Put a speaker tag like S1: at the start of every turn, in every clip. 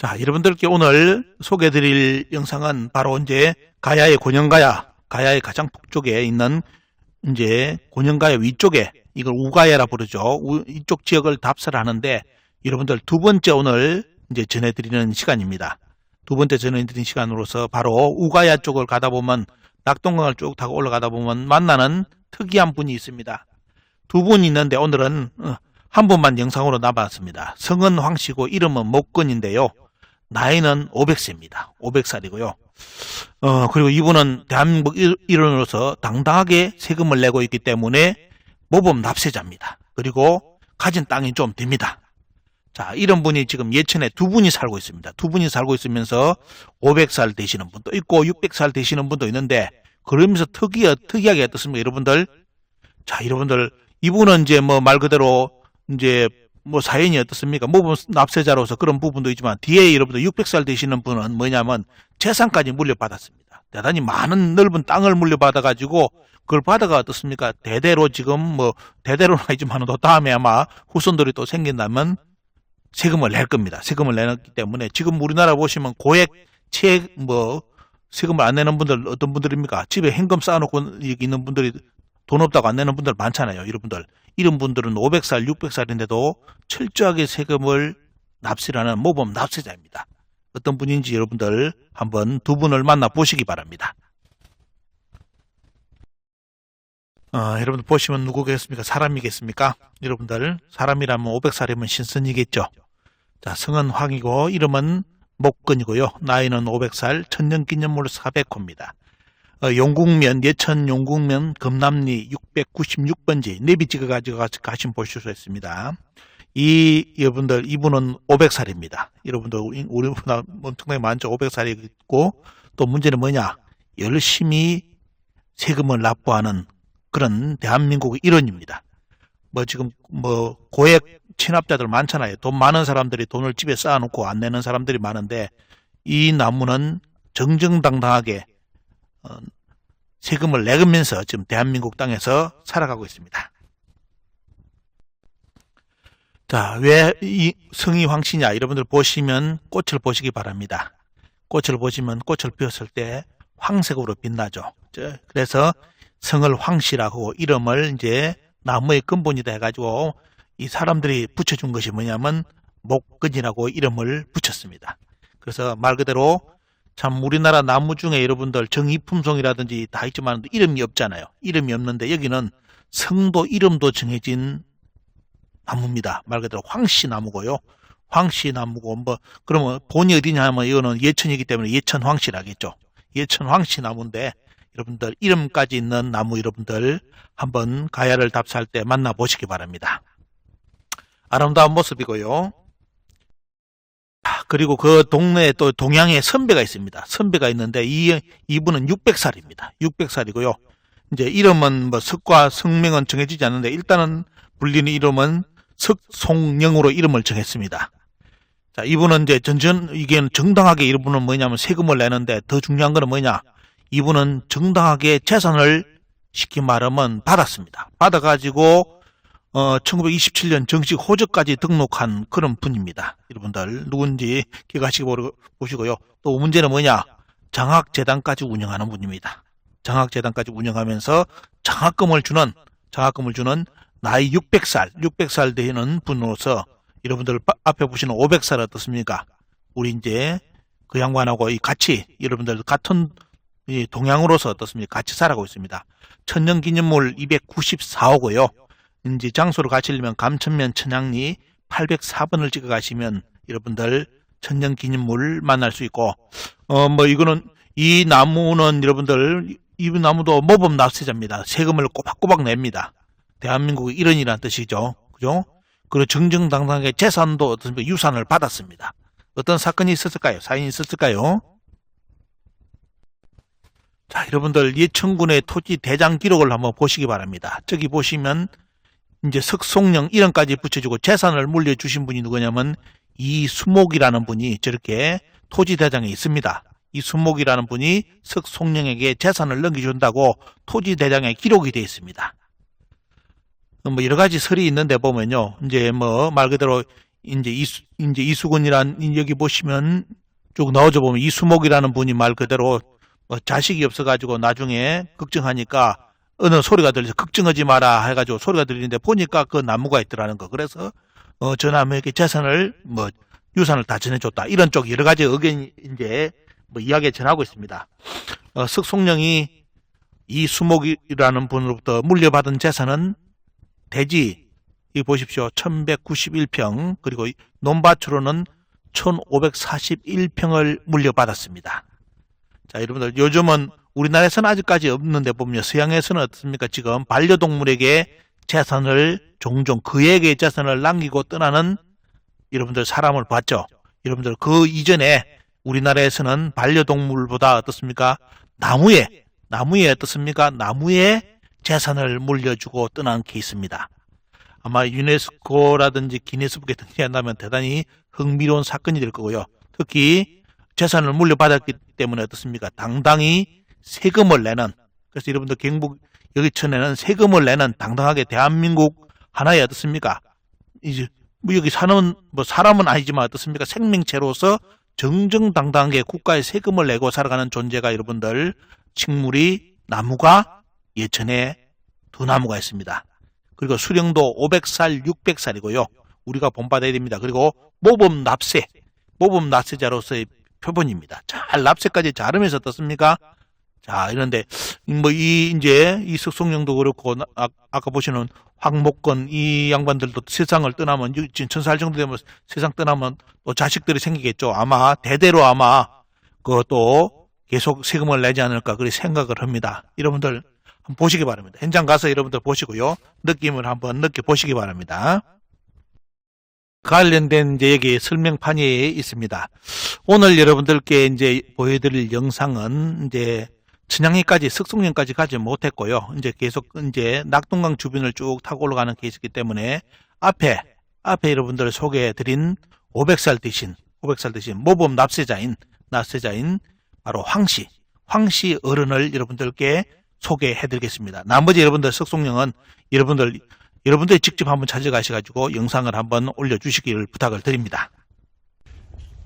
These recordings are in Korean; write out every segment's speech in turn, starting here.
S1: 자, 여러분들께 오늘 소개드릴 영상은 바로 이제 가야의 곤영가야, 가야의 가장 북쪽에 있는 이제 곤영가야 위쪽에 이걸 우가야라 부르죠. 우- 이쪽 지역을 답사를 하는데 여러분들 두 번째 오늘 이제 전해드리는 시간입니다. 두 번째 전해드리는 시간으로서 바로 우가야 쪽을 가다 보면 낙동강을 쭉 타고 올라가다 보면 만나는 특이한 분이 있습니다. 두 분 있는데 오늘은 어, 한 분만 영상으로 남았습니다. 성은 황씨고 이름은 목건인데요. 나이는 500세입니다. 500살이고요. 어, 그리고 이분은 대한민국 일- 일원으로서 당당하게 세금을 내고 있기 때문에 모범 납세자입니다. 그리고 가진 땅이 좀 됩니다. 자, 이런 분이 지금 예천에 두 분이 살고 있습니다. 두 분이 살고 있으면서 500살 되시는 분도 있고 600살 되시는 분도 있는데 그러면서 특이, 특이하게 어떻습니까? 여러분들? 자, 여러분들, 이분은 이제 뭐 말 그대로 이제 뭐 사연이 어떻습니까? 모범 납세자로서 그런 부분도 있지만 뒤에 여러분들 600살 되시는 분은 뭐냐면 재산까지 물려받았습니다. 대단히 많은 넓은 땅을 물려받아 가지고 그걸 받아가 어떻습니까? 대대로 지금 뭐 대대로는 아니지만 또 다음에 아마 후손들이 또 생긴다면 세금을 낼 겁니다. 세금을 내놨기 때문에 지금 우리나라 보시면 고액 채뭐 세금을 안 내는 분들 어떤 분들입니까? 집에 현금 쌓아놓고 있는 분들이 돈 없다고 안 내는 분들 많잖아요. 여러분들. 이런 분들은 500살, 600살인데도 철저하게 세금을 납세하는 모범 납세자입니다. 어떤 분인지 여러분들 한번 두 분을 만나 보시기 바랍니다. 어, 여러분들 보시면 누구겠습니까? 사람이겠습니까? 여러분들 사람이라면 500살이면 신선이겠죠. 자, 성은 황이고 이름은 목건이고요. 나이는 500살, 천년기념물 400호입니다. 어, 용국면, 예천 용국면 금남리 696번지 내비 찍어가지고 가- 가시면 보실 수 있습니다. 이 여러분들 이분은 500살입니다. 여러분들 우리- 우리보다 엄청나게 많죠. 500살이 있고 또 문제는 뭐냐? 열심히 세금을 납부하는 그런 대한민국의 일원입니다. 뭐 지금 뭐 고액 체납자들 많잖아요. 돈 많은 사람들이 돈을 집에 쌓아놓고 안 내는 사람들이 많은데 이 나무는 정정당당하게 어, 세금을 내면서 지금 대한민국 땅에서 살아가고 있습니다. 자, 왜 이 성이 황씨냐? 여러분들 보시면 꽃을 보시기 바랍니다. 꽃을 보시면 꽃을 피웠을 때 황색으로 빛나죠. 저- 그래서 성을 황씨라고 이름을 이제 나무의 근본이다 해가지고 이 사람들이 붙여준 것이 뭐냐면 목근이라고 이름을 붙였습니다. 그래서 말 그대로 참 우리나라 나무 중에 여러분들 정이품송이라든지 다 있지만 이름이 없잖아요. 이름이 없는데 여기는 성도 이름도 정해진 나무입니다. 말 그대로 황씨 나무고요. 황씨 나무고 뭐 그러면 본이 어디냐 하면 이거는 예천이기 때문에 예천 황씨라겠죠. 예천 황씨 나무인데 여러분들 이름까지 있는 나무 여러분들 한번 가야를 답사할 때 만나 보시기 바랍니다. 아름다운 모습이고요. 아, 그리고 그 동네에 또 동양에 선배가 있습니다. 선배가 있는데 이 이분은 600살입니다. 600살이고요. 이제 이름은 뭐 석과 성명은 정해지지 않는데 일단은 불리는 이름은 석송령으로 이름을 정했습니다. 자, 이분은 이제 전전 이게 정당하게 이분은 뭐냐면 세금을 내는데 더 중요한 거는 뭐냐? 이분은 정당하게 재산을 쉽게 말하면 받았습니다. 받아가지고 어, 1927년 정식 호적까지 등록한 그런 분입니다. 여러분들 누군지 기억하시기 보시고요. 또 문제는 뭐냐? 장학재단까지 운영하는 분입니다. 장학재단까지 운영하면서 장학금을 주는 장학금을 주는 나이 600살, 600살 되는 분으로서 여러분들 바- 앞에 보시는 500살 어떻습니까? 우리 이제 그 양반하고 이 같이 여러분들 같은 이 동양으로서 어떻습니까? 같이 살아가고 있습니다. 천년기념물 294호고요. 이제 장소를 가시려면 감천면 천양리 804번을 찍어 가시면 여러분들 천년 기념물 만날 수 있고 어 뭐 이거는 이 나무는 여러분들 이 나무도 모범 납세자입니다. 세금을 꼬박꼬박 냅니다. 대한민국의 일원이라는 뜻이죠. 그죠? 그리고 정정당당하게 재산도 어떻습니까? 유산을 받았습니다. 어떤 사건이 있었을까요? 사인이 있었을까요? 자, 여러분들 예천군의 토지 대장 기록을 한번 보시기 바랍니다. 저기 보시면 이제 석송령 이름까지 붙여주고 재산을 물려주신 분이 누구냐면 이수목이라는 분이 저렇게 토지 대장에 있습니다. 이수목이라는 분이 석송령에게 재산을 넘겨준다고 토지 대장에 기록이 되어 있습니다. 뭐 여러 가지 설이 있는데 보면요. 이제 뭐 말 그대로 이제 이수, 이제 이수근이란 여기 보시면 쭉 나오져 보면 이수목이라는 분이 말 그대로 뭐 자식이 없어가지고 나중에 걱정하니까 어느 소리가 들려서 걱정하지 마라 해가지고 소리가 들리는데 보니까 그 나무가 있더라는 거. 그래서 어, 저 나무에게 재산을 뭐 유산을 다 전해줬다. 이런 쪽 여러 가지 의견이 이제 뭐 이야기 전하고 있습니다. 어, 석송령이 이 수목이라는 분으로부터 물려받은 재산은 대지 이 보십시오. 1191평 그리고 이 논밭으로는 1541평을 물려받았습니다. 자, 여러분들 요즘은 우리나라에서는 아직까지 없는데 보면 서양에서는 어떻습니까? 지금 반려동물에게 재산을 종종 그에게 재산을 남기고 떠나는 여러분들 사람을 봤죠? 여러분들 그 이전에 우리나라에서는 반려동물보다 어떻습니까? 나무에 나무에 어떻습니까? 나무에 재산을 물려주고 떠난 케이스입니다. 아마 유네스코라든지 기네스북에 등재한다면 대단히 흥미로운 사건이 될 거고요. 특히 재산을 물려받았기 때문에 어떻습니까? 당당히 세금을 내는 그래서 여러분들 경북 여기 천에는 세금을 내는 당당하게 대한민국 하나의 어떻습니까? 이제 뭐 여기 사는 뭐 사람은 아니지만 어떻습니까? 생명체로서 정정당당하게 국가에 세금을 내고 살아가는 존재가 여러분들 식물이 나무가 예천에 두 나무가 있습니다. 그리고 수령도 500살, 600살이고요. 우리가 본받아야 됩니다. 그리고 모범 납세, 모범 납세자로서의 표본입니다. 잘 납세까지 잘하면서 어떻습니까? 자, 이런데 뭐 이 이제 이 석송령도 그렇고 나- 아, 아까 보시는 황목건 이 양반들도 세상을 떠나면 유- 지금 천살 정도 되면 세상 떠나면 또 자식들이 생기겠죠. 아마 대대로 아마 그것도 계속 세금을 내지 않을까 그렇게 생각을 합니다. 여러분들 한번 보시기 바랍니다. 현장 가서 여러분들 보시고요. 느낌을 한번 느껴보시기 바랍니다. 관련된 이제 여기 설명판이 있습니다. 오늘 여러분들께 이제 보여드릴 영상은 이제 천양리까지 석송령까지 가지 못했고요. 이제 계속 이제 낙동강 주변을 쭉 타고 올라가는 케이스이기 때문에 앞에 앞에 여러분들 소개해드린 500살 대신 500살 대신 모범 납세자인 납세자인 바로 황씨 황씨 어른을 여러분들께 소개해드리겠습니다. 나머지 여러분들 석송령은 여러분들 여러분들이 직접 한번 찾아가셔가지고 영상을 한번 올려주시기를 부탁을 드립니다.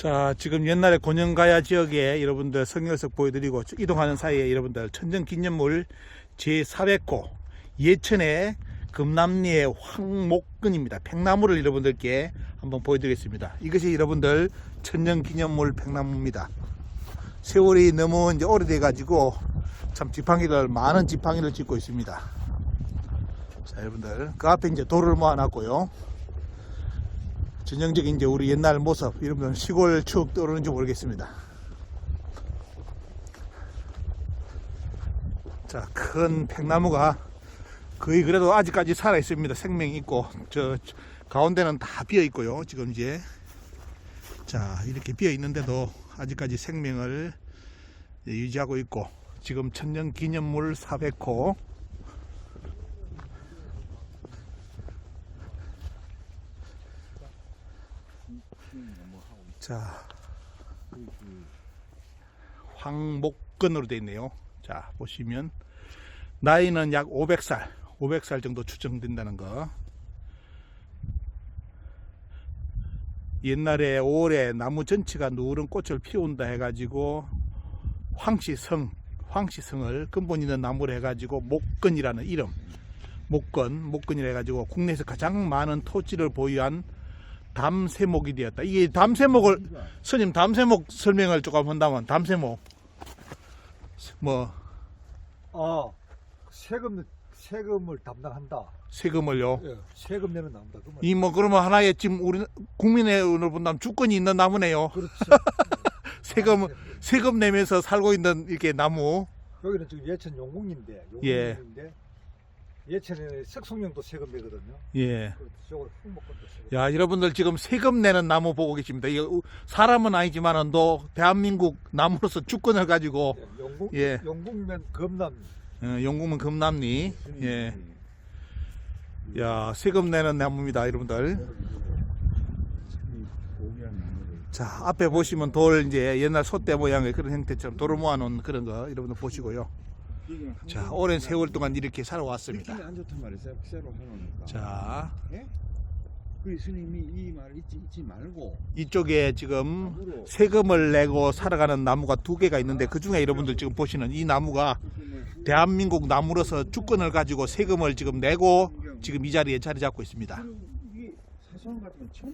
S1: 자, 지금 옛날에 곤영가야 지역에 여러분들 성열석 보여드리고 이동하는 사이에 여러분들 천정기념물 제400호 예천의 금남리의 황목근입니다. 팽나무를 여러분들께 한번 보여드리겠습니다. 이것이 여러분들 천정기념물 팽나무입니다. 세월이 너무 이제 오래돼 가지고 참 지팡이를 많은 지팡이를 짓고 있습니다. 자, 여러분들 그 앞에 이제 돌을 모아놨고요. 전형적인 이제 우리 옛날 모습 여러분들 시골 추억 떠오르는지 모르겠습니다. 자, 큰 팽나무가 거의 그래도 아직까지 살아 있습니다. 생명이 있고 저 가운데는 다 비어 있고요. 지금 이제 자 이렇게 비어 있는데도 아직까지 생명을 유지하고 있고 지금 천년 기념물 400호 자 황목근으로 되어 있네요. 자 보시면 나이는 약 500살 500살 정도 추정된다는 거 옛날에 5월에 나무 전체가 누런 꽃을 피운다 해가지고 황씨성 황씨성을 근본 있는 나무로 해가지고 목근이라는 이름 목근 목근이라 해가지고 국내에서 가장 많은 토지를 보유한 담세목이 되었다. 이게 담세목을 스님 담세목 설명을 조금 한다면 담세목 뭐
S2: 아, 세금 세금을 담당한다.
S1: 세금을요.
S2: 예, 세금 내는 나무다. 그 말.
S1: 이 뭐 그러면 하나의 지금 우리 국민의 눈으로 본다면 주권이 있는 나무네요.
S2: 그렇죠.
S1: 세금 세금 내면서 살고 있는 이렇게 나무.
S2: 여기는 지금 예천 용궁인데
S1: 예.
S2: 용궁인데 예천에 석송령도 세금 내거든요.
S1: 예.
S2: 그 세금.
S1: 야, 여러분들 지금 세금 내는 나무 보고 계십니다. 우- 사람은 아니지만은 또 대한민국 나무로서 주권을 가지고
S2: 예,
S1: 예.
S2: 용궁면 금남.
S1: 어, 용궁은 금남리. 예. 야, 세금 내는 나무입니다, 여러분들. 자, 앞에 보시면 돌 이제 옛날 소대 모양의 그런 형태처럼 돌을 모아놓은 그런 거 여러분들 보시고요. 자, 오랜 세월 동안 이렇게 살아왔습니다.
S3: 느낌이 안 좋단 말이에요. 새로 해놓으니까.
S1: 자,
S3: 예? 그 스님이 이말 잊지, 잊지 말고
S1: 이쪽에 지금 세금을 내고 살아가는 나무가 두 개가 있는데 그 중에 여러분들 지금 보시는 이 나무가 대한민국 나무로서 주권을 가지고 세금을 지금 내고 지금 이 자리에 자리 잡고 있습니다.
S3: 이게 사소한 것 같으면